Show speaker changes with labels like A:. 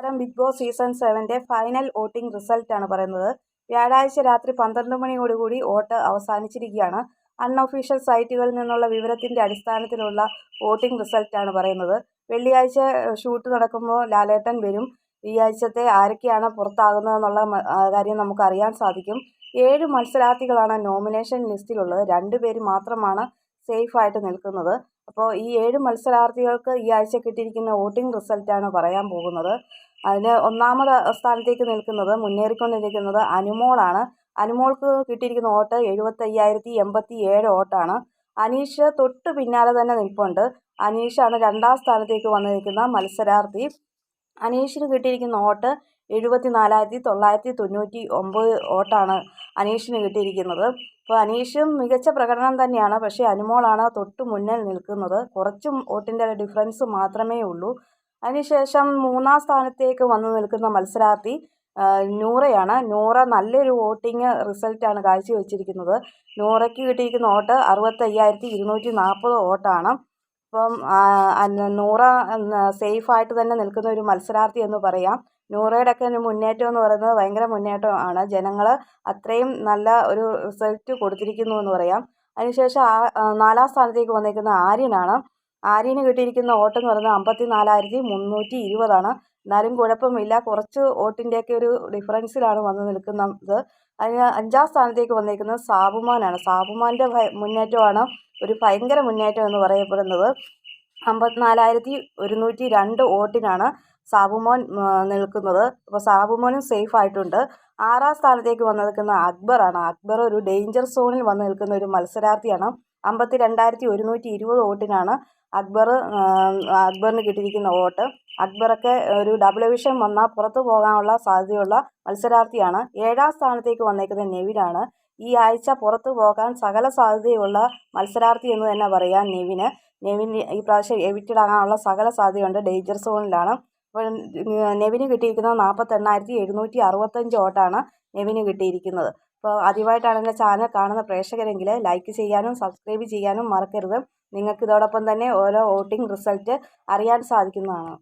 A: താരം big boss season സെവന്റെ final voting റിസൾട്ടാണ് പറയുന്നത്. വ്യാഴാഴ്ച രാത്രി പന്ത്രണ്ട് മണിയോടുകൂടി വോട്ട് അവസാനിച്ചിരിക്കുകയാണ്. അൺഒഫീഷ്യൽ സൈറ്റുകളിൽ നിന്നുള്ള വിവരത്തിന്റെ അടിസ്ഥാനത്തിലുള്ള വോട്ടിംഗ് റിസൾട്ടാണ് പറയുന്നത്. വെള്ളിയാഴ്ച ഷൂട്ട് നടക്കുമ്പോൾ ലാലേട്ടൻ വരും. ഈ ആഴ്ചത്തെ ആരൊക്കെയാണ് പുറത്താകുന്നതെന്നുള്ള കാര്യം നമുക്ക് അറിയാൻ സാധിക്കും. ഏഴ് മത്സരാർത്ഥികളാണ് നോമിനേഷൻ ലിസ്റ്റിലുള്ളത്. രണ്ട് പേര് മാത്രമാണ് സേഫായിട്ട് നിൽക്കുന്നത്. അപ്പോൾ ഈ ഏഴ് മത്സരാർത്ഥികൾക്ക് ഈ ആഴ്ച കിട്ടിയിരിക്കുന്ന വോട്ടിംഗ് റിസൾട്ടാണ് പറയാൻ പോകുന്നത്. അതിന് ഒന്നാമത് സ്ഥാനത്തേക്ക് നിൽക്കുന്നത് മുന്നേറിക്കൊണ്ടിരിക്കുന്നത് അനുമോളാണ്. അനുമോൾക്ക് കിട്ടിയിരിക്കുന്ന വോട്ട് എഴുപത്തയ്യായിരത്തി എൺപത്തി ഏഴ് വോട്ടാണ്. അനീഷ് തൊട്ട് പിന്നാലെ തന്നെ നിൽപ്പുണ്ട്. അനീഷാണ് രണ്ടാം സ്ഥാനത്തേക്ക് വന്നിരിക്കുന്ന മത്സരാർത്ഥി. അനീഷിന് കിട്ടിയിരിക്കുന്ന വോട്ട് എഴുപത്തി നാലായിരത്തി തൊള്ളായിരത്തി തൊണ്ണൂറ്റി ഒമ്പത് വോട്ടാണ് അനീഷിന് കിട്ടിയിരിക്കുന്നത്. അപ്പോൾ അനീഷും മികച്ച പ്രകടനം തന്നെയാണ്. പക്ഷേ അനുമോളാണ് തൊട്ട് മുന്നിൽ നിൽക്കുന്നത്. കുറച്ചും വോട്ടിന്റെ ഡിഫറൻസ് മാത്രമേ ഉള്ളൂ. അതിനുശേഷം മൂന്നാം സ്ഥാനത്തേക്ക് വന്നു നിൽക്കുന്ന മത്സരാർത്ഥി നൂറയാണ്. നൂറ നല്ലൊരു വോട്ടിംഗ് റിസൾട്ടാണ് കാഴ്ചവെച്ചിരിക്കുന്നത്. നൂറയ്ക്ക് കിട്ടിയിരിക്കുന്ന വോട്ട് അറുപത്തയ്യായിരത്തി ഇരുന്നൂറ്റി നാൽപ്പത് വോട്ടാണ് അപ്പം നൂറ സേഫായിട്ട് തന്നെ നിൽക്കുന്ന ഒരു മത്സരാർത്ഥി എന്ന് പറയാം. നൂറയുടെയൊക്കെ മുന്നേറ്റം എന്ന് പറയുന്നത് ഭയങ്കര മുന്നേറ്റമാണ് ജനങ്ങൾ അത്രയും നല്ല ഒരു റിസൾട്ട് കൊടുത്തിരിക്കുന്നു എന്ന് പറയാം. അതിനുശേഷം നാലാം സ്ഥാനത്തേക്ക് വന്നിരിക്കുന്ന ആര്യനാണ്. ആര്യന് കിട്ടിയിരിക്കുന്ന വോട്ട് എന്ന് പറയുന്നത് അമ്പത്തി നാലായിരത്തി മുന്നൂറ്റി ഇരുപതാണ്. എന്നാലും കുഴപ്പമില്ല. കുറച്ച് വോട്ടിന്റെയൊക്കെ ഒരു ഡിഫറൻസിലാണ് വന്ന് നിൽക്കുന്നത്. അതിന് അഞ്ചാം സ്ഥാനത്തേക്ക് വന്നിരിക്കുന്നത് സാബുമാനാണ്. സാബുമാന്റെ മുന്നേറ്റമാണ് ഒരു ഭയങ്കര മുന്നേറ്റം എന്ന് പറയപ്പെടുന്നത്. അമ്പത്തിനാലായിരത്തി ഒരുന്നൂറ്റി രണ്ട് വോട്ടിനാണ് സാബുമോൻ നിൽക്കുന്നത്. അപ്പോൾ സാബുമോനും സേഫ് ആയിട്ടുണ്ട്. ആറാം സ്ഥാനത്തേക്ക് വന്ന് നിൽക്കുന്ന അക്ബറാണ്. അക്ബർ ഒരു ഡേഞ്ചർ സോണിൽ വന്ന് നിൽക്കുന്ന ഒരു മത്സരാർത്ഥിയാണ്. അമ്പത്തി രണ്ടായിരത്തി ഒരുന്നൂറ്റി ഇരുപത് വോട്ടിനാണ് അക്ബർ അക്ബറിന് കിട്ടിയിരിക്കുന്ന വോട്ട്. അക്ബറൊക്കെ ഒരു ഡബിൾ ഡിവിഷൻ വന്നാൽ പുറത്തു പോകാനുള്ള സാധ്യതയുള്ള മത്സരാർത്ഥിയാണ്. ഏഴാം സ്ഥാനത്തേക്ക് വന്നേക്കുന്നത് നെവിനാണ് ഈ ആഴ്ച പുറത്തു പോകാൻ സകല സാധ്യതയുള്ള മത്സരാർത്ഥി എന്ന് തന്നെ പറയാം നെവിന്. നെവിൻ ഈ പ്രാവശ്യം എവിറ്റഡ് ആകാനുള്ള സകല സാധ്യതയുണ്ട്. ഡേഞ്ചർ സോണിലാണ്. നെവിന് കിട്ടിയിരിക്കുന്നത് നാൽപ്പത്തെണ്ണായിരത്തി എഴുന്നൂറ്റി അറുപത്തഞ്ച് വോട്ടാണ് നെവിന് കിട്ടിയിരിക്കുന്നത്. അപ്പോൾ ആദ്യമായിട്ടാണ് എന്റെ ചാനൽ കാണുന്ന പ്രേക്ഷകരെങ്കിൽ ലൈക്ക് ചെയ്യാനും സബ്സ്ക്രൈബ് ചെയ്യാനും മറക്കരുത്. നിങ്ങൾക്ക് ഇതോടൊപ്പം തന്നെ ഓരോ വോട്ടിംഗ് റിസൾട്ട് അറിയാൻ സാധിക്കുന്നതാണ്.